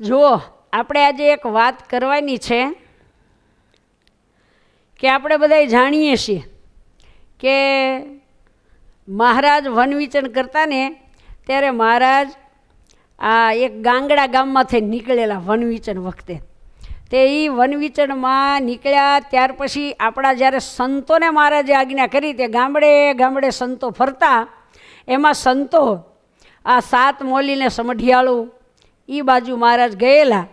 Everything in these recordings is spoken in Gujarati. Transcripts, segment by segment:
જુઓ, આપણે આજે એક વાત કરવાની છે કે આપણે બધા જાણીએ છીએ કે મહારાજ વનવિચન કરતા ને ત્યારે મહારાજ આ એક ગાંગડા ગામમાંથી નીકળેલા વનવિચન વખતે. તે એ વનવિચરણમાં નીકળ્યા ત્યાર પછી આપણા જ્યારે સંતોને મહારાજે આજ્ઞા કરી તે ગામડે ગામડે સંતો ફરતા, એમાં સંતો આ સાત મોલીને સમઢિયાળું એ બાજુ મહારાજ ગયેલા.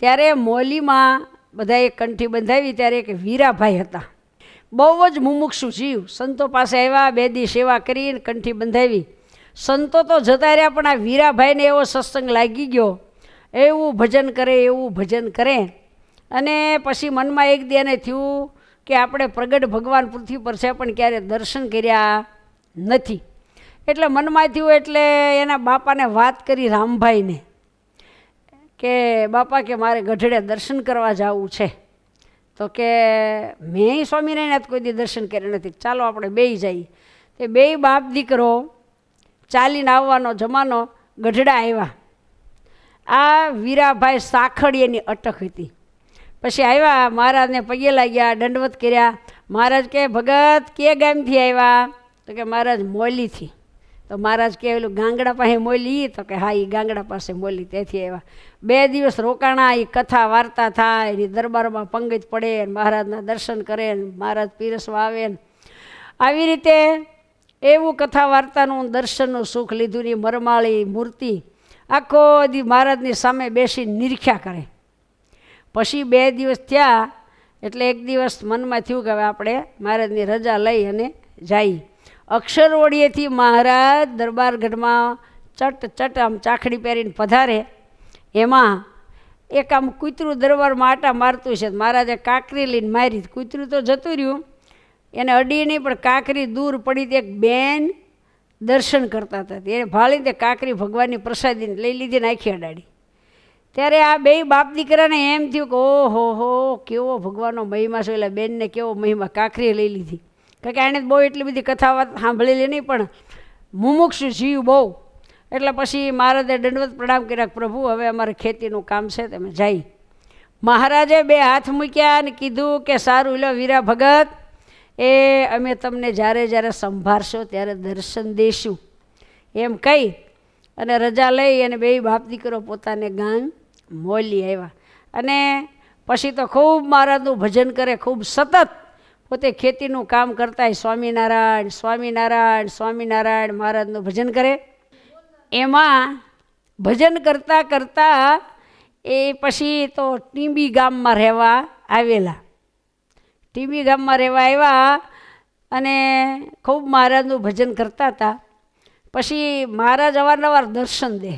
ત્યારે મોલીમાં બધાએ કંઠી બંધાવી, ત્યારે એક વીરાભાઈ હતા. બહુ જ મુમુક્ષુ જીવ. સંતો પાસે આવ્યા, બે દી સેવા કરીને કંઠી બંધાવી. સંતો તો જતા રહ્યા, પણ આ વીરાભાઈને એવો સત્સંગ લાગી ગયો. એવું ભજન કરે, એવું ભજન કરે. અને પછી મનમાં એક દી એને થયું કે આપણે પ્રગટ ભગવાન પૃથ્વી પર છે, પણ ક્યારે દર્શન કર્યા નથી. એટલે મનમાં થયું એટલે એના બાપાને વાત કરી રામભાઈને. કે બાપા કે મારે ગઢડે દર્શન કરવા જવું છે. તો કે મેં સ્વામિનારાયણ કોઈ દી દર્શન કર્યા નથી. ચાલો આપણે બે જઈએ. તે બેય બાપ દીકરો ચાલીને આવવાનો જમાનો ગઢડા આવ્યા આ વીરાભાઈ સાખડીએની અટક હતી. પછી આવ્યા મહારાજને પગે લાગ્યા, દંડવત કર્યા. મહારાજ કે, ભગત, કે ગામથી આવ્યા તો કે, મહારાજ મોલીથી. તો મહારાજ કે પેલું ગાંગડા પાસે મોલી તો કે, હા એ ગાંગડા પાસે મોલી ત્યાંથી એવા બે દિવસ રોકાણા એ કથા વાર્તા થાય એની દરબારમાં પંગજ પડે મહારાજના દર્શન કરે મહારાજ પીરસવા આવે આવી રીતે એવું કથા વાર્તાનું દર્શનનું સુખ લીધું, ની મરમાળી મૂર્તિ આખો દી મહારાજની સામે બેસી નિરીક્ષા કરે. પછી બે દિવસ થયા, એટલે એક દિવસ મનમાં થયું કે હવે આપણે મહારાજની રજા લઈ અને જઈએ અક્ષરવડીએથી મહારાજ દરબારગઢમાં ચટ ચટ આમ ચાખડી પહેરીને પધારે. એમાં એક આમ કૂતરું દરબારમાં આટા મારતું છે. મહારાજે કાંકરી લઈને મારી. કૂતરું તો જતું રહ્યું. એને અડી નહીં, પણ કાંકરી દૂર પડી એક બેન દર્શન કરતા હતા. એને ભાળી તે કાંકરી ભગવાનની પ્રસાદીને લઈ લીધી નાખી અડાડી. ત્યારે આ બે બાપ દીકરાને એમ થયું કે ઓહો, હો, કેવો ભગવાનનો મહિમા છે. એટલે બેનને કેવો મહિમા? કાંકરીએ લઈ લીધી. કારણ કે એણે બહુ એટલી બધી કથા વાત સાંભળેલી નહીં, પણ મુમુક્ષ જીવ બહુ. એટલે પછી મહારાજે દંડવત પ્રણામ કર્યા પ્રભુ, હવે અમારે ખેતીનું કામ છે, તમે જાય મહારાજે બે હાથ મૂક્યા અને કીધું કે સારું, લો વીરા ભગત, એ અમે તમને જ્યારે જ્યારે સંભાળશો ત્યારે દર્શન દઈશું એમ કહી અને રજા લઈ અને બે બાપ દીકરો પોતાને ગામ મોલી આવ્યા. અને પછી તો ખૂબ મહારાજનું ભજન કરે, ખૂબ સતત પોતે ખેતીનું કામ કરતા સ્વામિનારાયણ સ્વામિનારાયણ સ્વામિનારાયણ મહારાજનું ભજન કરે. એમાં ભજન કરતાં કરતાં એ પછી તો ટીંબી ગામમાં રહેવા આવેલા. ટીંબી ગામમાં રહેવા આવ્યા અને ખૂબ મહારાજનું ભજન કરતા હતા. પછી મહારાજ અવારનવાર દર્શન દે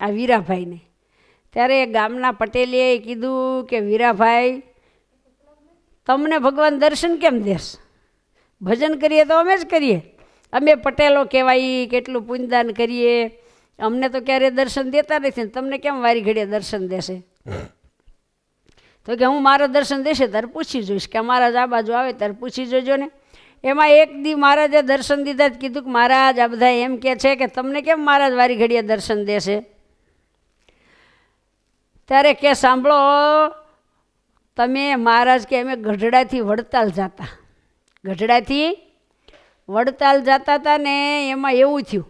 આ વીરાભાઈને. ત્યારે ગામના પટેલીએ કીધું કે વીરાભાઈ તમને ભગવાન દર્શન કેમ દેશ? ભજન કરીએ તો અમે જ કરીએ. અમે પટેલો કહેવાય, કેટલું પુણ્યદાન કરીએ. અમને તો ક્યારેય દર્શન દેતા નથી તમને કેમ વારી ઘડીએ દર્શન દેશે? તો કે હું મારા દર્શન દેશે ત્યારે પૂછી જોઈશ કે મહારાજ આ બાજુ આવે ત્યારે પૂછી જોજો ને. એમાં એક દી મહારાજે દર્શન દીધા જ કીધું કે મહારાજ, આ બધા એમ કે છે કે તમને કેમ મહારાજ વારી ઘડીએ દર્શન દેશે? ત્યારે કે સાંભળો તમે મહારાજ કે અમે ગઢડાથી વડતાલ જતા. ગઢડાથી વડતાલ જતા હતા ને એમાં એવું થયું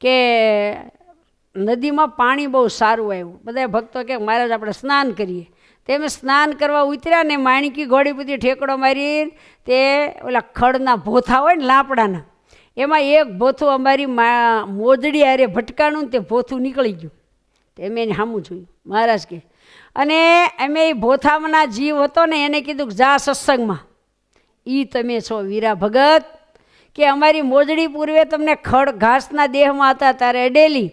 કે નદીમાં પાણી બહુ સારું આવ્યું. બધા ભક્તો કે મહારાજ આપણે સ્નાન કરીએ. તેમ સ્નાન કરવા ઉતર્યા ને માણકી ઘોડી બધી ઠેકડો મારી તે ઓલા ખડના ભોથા હોય ને લાપડાના, એમાં એક ભોથું અમારી મા મોજડી આરે ભટકાણું ને તે ભોથું નીકળી ગયું. તે મેં એને સામું જોયું. મહારાજ કે અને અમે એ ભોથામના જીવ હતો ને એને કીધું કે જા સત્સંગમાં. એ તમે છો વીરા ભગત, કે અમારી મોજડી પૂર્વે તમને ખડ ઘાસના દેહમાં હતા ત્યારે અડેલી.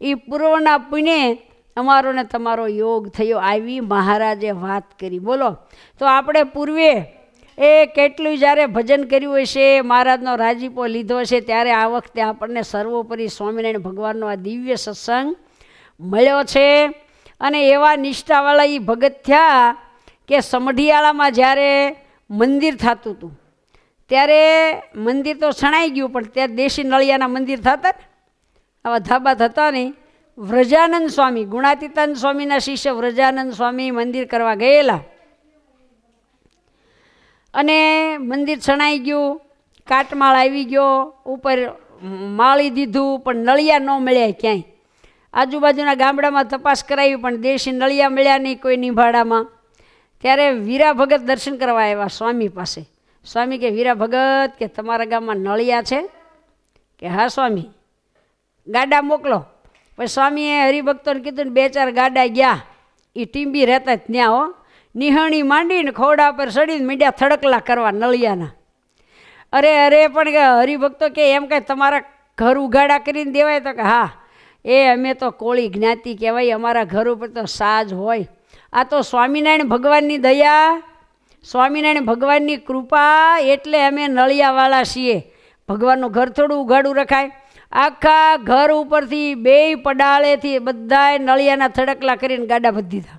એ પૂર્વના પુણે અમારો ને તમારો યોગ થયો. આવી મહારાજે વાત કરી. બોલો, તો આપણે પૂર્વે એ કેટલું જ્યારે ભજન કર્યું હશે, મહારાજનો રાજીપો લીધો છે ત્યારે આ વખતે આપણને સર્વોપરી સ્વામિનારાયણ ભગવાનનો આ દિવ્ય સત્સંગ મળ્યો છે. અને એવા નિષ્ઠાવાળા એ ભગત થયા કે સમઢિયાળામાં જ્યારે મંદિર થતું હતું ત્યારે મંદિર તો શણાઈ ગયું, પણ ત્યાં દેશી નળિયાના મંદિર થતા ને? આવા ધાબા થતા નહીં વ્રજાનંદ સ્વામી, ગુણાતીતાનંદ સ્વામીના શિષ્ય વ્રજાનંદ સ્વામી મંદિર કરવા ગયેલા. અને મંદિર શણાઈ ગયું, કાટમાળ આવી ગયો, ઉપર માળી દીધું, પણ નળિયા ન મળ્યા ક્યાંય. આજુબાજુના ગામડામાં તપાસ કરાવી, પણ દેશી નળિયા મળ્યા નહીં કોઈ નિભાડામાં. ત્યારે વીરા ભગત દર્શન કરવા આવ્યા સ્વામી પાસે. સ્વામી કે, વીરા ભગત, કે તમારા ગામમાં નળિયા છે? કે, હા, સ્વામી. ગાડા મોકલો. પછી સ્વામીએ હરિભક્તોને કીધું ને, બે ચાર ગાડા ગયા. એ ટીંબી રહેતા જ ત્યાં, હો. નિહાણી માંડીને ખોડા પર સડીને મીડિયા થડકલા કરવા નળિયાના. અરે અરે, પણ હરિભક્તો કે, એમ કાંઈ તમારા ઘર ઉગાડા કરીને દેવાય? તો કે, હા. એ અમે તો કોળી જ્ઞાતિ કહેવાય, અમારા ઘર ઉપર તો સાજ હોય. આ તો સ્વામિનારાયણ ભગવાનની દયા, સ્વામિનારાયણ ભગવાનની કૃપા એટલે અમે નળિયાવાળા છીએ. ભગવાનનું ઘર થોડું ઉઘાડું રખાય. આખા ઘર ઉપરથી બે પડાળેથી બધાએ નળિયાના થડકલા કરીને ગાડા ભરી દીધા.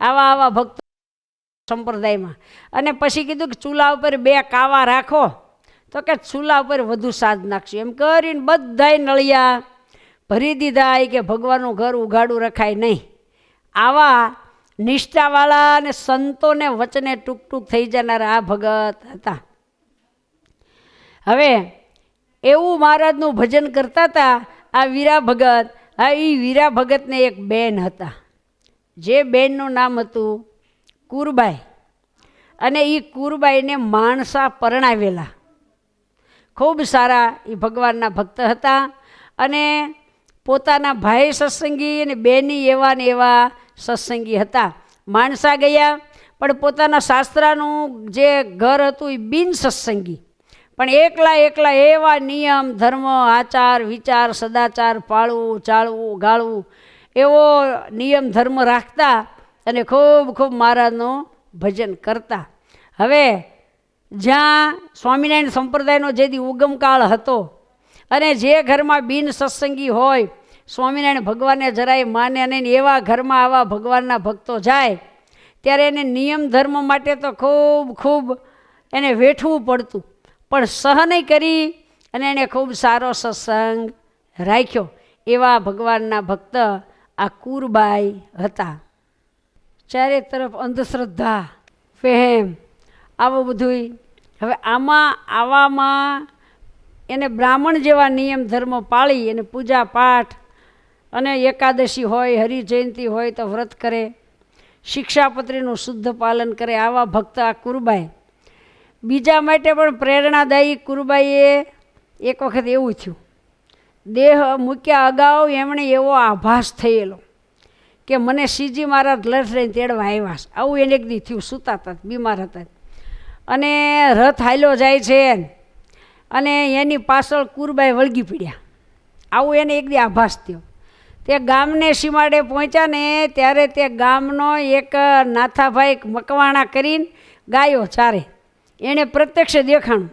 આવા આવા ભક્તો સંપ્રદાયમાં. અને પછી કીધું કે ચૂલા ઉપર બે કાવા રાખો, તો કે ચૂલા ઉપર વધુ સાજ નાખશું. એમ કરીને બધાય નળિયા ભરી દીધા એ કે ભગવાનનું ઘર ઉઘાડું રખાય નહીં. આવા નિષ્ઠાવાળા અને સંતોને વચને ટૂંક થઈ જનારા આ ભગત હતા. હવે એવું મહારાજનું ભજન કરતા હતા આ વીરા ભગત, આ એ વીરા ભગતને એક બેન હતા. જે બેનનું નામ હતું કુરબાઈ. અને એ કુરબાઈને માણસા પરણાવેલા. ખૂબ સારા એ ભગવાનના ભક્ત હતા અને પોતાના ભાઈ સત્સંગી અને બેની એવા ને એવા સત્સંગી હતા. માણસા ગયા, પણ પોતાના શાસ્ત્રાનું જે ઘર હતું એ બિન સત્સંગી. પણ એકલા એકલા એવા નિયમ, ધર્મ, આચાર, વિચાર, સદાચાર, પાળવું, ચાળવું, ગાળવું, એવો નિયમ, ધર્મ રાખતા અને ખૂબ ખૂબ મહારાજનું ભજન કરતા. હવે જ્યાં સ્વામિનારાયણ સંપ્રદાયનો જે દી ઉગમકાળ હતો અને જે ઘરમાં બિન સત્સંગી હોય, સ્વામિનારાયણ ભગવાનને જરાય માને અને એવા ઘરમાં આવા ભગવાનના ભક્તો જાય, ત્યારે એને નિયમ ધર્મ માટે તો ખૂબ ખૂબ એને વેઠવું પડતું. પણ સહન કરી અને એણે ખૂબ સારો સત્સંગ રાખ્યો. એવા ભગવાનના ભક્ત આ કુરબાઈ હતા. ચારે તરફ અંધશ્રદ્ધા ફેમ આવું બધુંય. હવે આમાં, આવામાં એને બ્રાહ્મણ જેવા નિયમ ધર્મ પાળી એને પૂજા પાઠ અને એકાદશી હોય, હરિજયંતિ હોય તો વ્રત કરે, શિક્ષાપત્રીનું શુદ્ધ પાલન કરે આવા ભક્ત આ કુરબાઈ. બીજા માટે પણ પ્રેરણાદાયી કુરબાઈએ એક વખત એવું થયું. દેહ મૂક્યા અગાઉ એમણે એવો આભાસ થયેલો કે મને સીજી મારા લઠ લઈને તેડવા આવ્યા આવું એને એક દી થયું, સૂતા હતા, બીમાર હતા. અને રથ હાલ્યો જાય છે અને એની પાછળ કુરબાઈ વળગી પડ્યા. આવું એને એક દી આભાસ થયો. તે ગામને સીમાડે પહોંચ્યા ને ત્યારે તે ગામનો એક નાથાભાઈ મકવાણા કરીને ગાયો ચારે. એણે પ્રત્યક્ષ દેખાણું.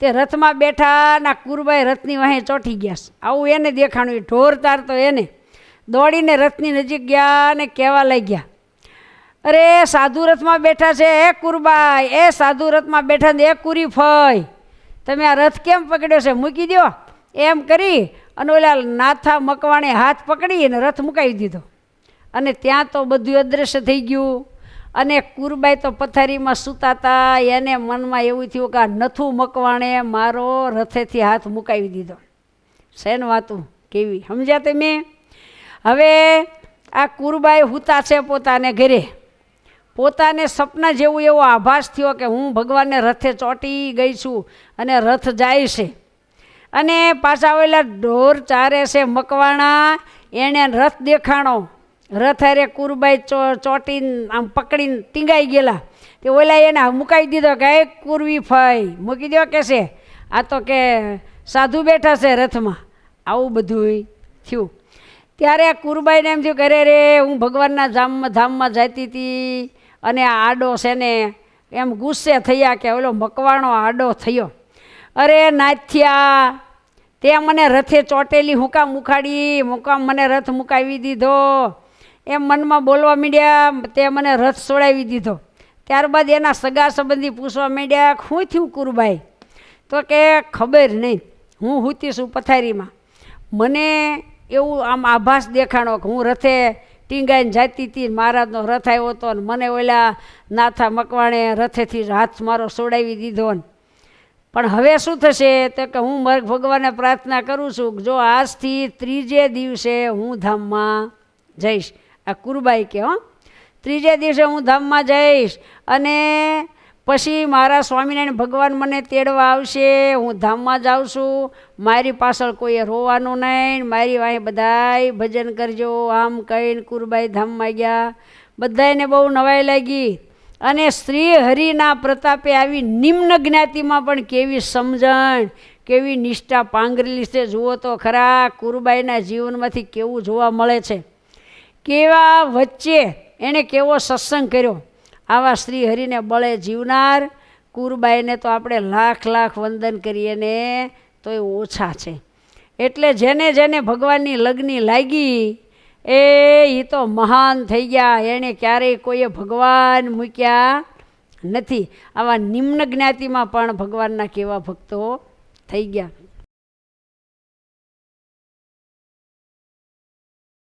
તે રથમાં બેઠા ના કુરબાઈ રથની વાહે ચોંટી ગયા આવું એને દેખાણું. ઢોર તારતો એને. દોડીને રથની નજીક ગયા ને કહેવા લઈ ગયા અરે, સાધુ રથમાં બેઠા છે એ કુરબાઈ. એ સાધુ રથમાં બેઠા ને એ કુરી ફઈ. તમે આ રથ કેમ પકડ્યો છે? મૂકી દો એમ કરી અને ઓલા નાથા મકવાણે હાથ પકડી અને રથ મુકાવી દીધો. અને ત્યાં તો બધું અદૃશ્ય થઈ ગયું. અને કુરબાઈ તો પથારીમાં સૂતાતા, એને મનમાં એવું થયું કે આ નથું મકવાણે મારો રથેથી હાથ મુકાવી દીધો. શેન વાતું? કેવી? સમજ્યા તમે હવે આ કુરબાઈ હુતા છે પોતાને ઘરે. પોતાને સપના જેવું એવો આભાસ થયો કે હું ભગવાનને રથે ચોંટી ગઈ છું અને રથ જાય છે. અને પાછા ઓલા ઢોર ચારે છે, મકવાણા એણે રથ દેખાણો. રથ અરે કુરબાઈ ચો, ચોંટીને આમ પકડીને ટીંગાઈ ગયેલા. તે ઓલા એને મુકાઈ દીધો કે એ કુરવી ફઈ, મૂકી દો કે છે, આ તો કે સાધુ બેઠા છે રથમાં. આવું બધું થયું. ત્યારે કુરબાઈને એમ થયું કે રે હું ભગવાનના ધામમાં ધામમાં જતી હતી અને આ આડો છે ને, એમ ગુસ્સે થયા કે ઓલો મકવાણો આડો થયો. અરે નાથ્યા, તે મને રથે ચોટેલી હુંકામ ઉખાડી મુકામ મને રથ મુકાવી દીધો. એમ મનમાં બોલવા માંડ્યા, તે મને રથ છોડાવી દીધો. ત્યારબાદ એના સગા સંબંધી પૂછવા માંડ્યા હું થયું કુરબાઈ? તો કે, ખબર નહીં, હું હુતી છું પથારીમાં મને એવું આમ આભાસ દેખાણો કે હું રથે ટીંગાઈને જાતી હતી, મહારાજનો રથ આવ્યો હતો ને મને ઓલા નાથા મકવાણે રથેથી હાથ મારો સોડાવી દીધો ને પણ હવે શું થશે? તો કે હું મર્ગ ભગવાનને પ્રાર્થના કરું છું જો આજથી ત્રીજે દિવસે હું ધામમાં જઈશ. આ કુરબાઈ કે હો. ત્રીજે દિવસે હું ધામમાં જઈશ અને પછી મારા સ્વામિનારાયણ ભગવાન મને તેડવા આવશે, હું ધામમાં જાઉં છું. મારી પાછળ કોઈએ રોવાનું નહીં. મારી વાંહે બધાય ભજન કરજો. આમ કહીને કુરબાઈ ધામમાં ગયા. બધાને બહુ નવાઈ લાગી. અને શ્રી હરિના પ્રતાપે આવી નિમ્ન જ્ઞાતિમાં પણ કેવી સમજણ, કેવી નિષ્ઠા પાંગરેલી છે. જુઓ તો ખરા કુરબાઈના જીવનમાંથી કેવું જોવા મળે છે. કેવા વચ્ચે એણે કેવો સત્સંગ કર્યો. આવા શ્રી હરિને બળે જીવનાર. કુરબાઈને તો આપણે લાખ લાખ વંદન કરીએ ને તો એ ઓછા છે. એટલે જેને જેને ભગવાનની લગ્ની લાગી, એ એ તો મહાન થઈ ગયા. એણે ક્યારેય કોઈએ ભગવાન મૂક્યા નથી. આવા નિમ્ન જ્ઞાતિમાં પણ ભગવાનના કેવા ભક્તો થઈ ગયા.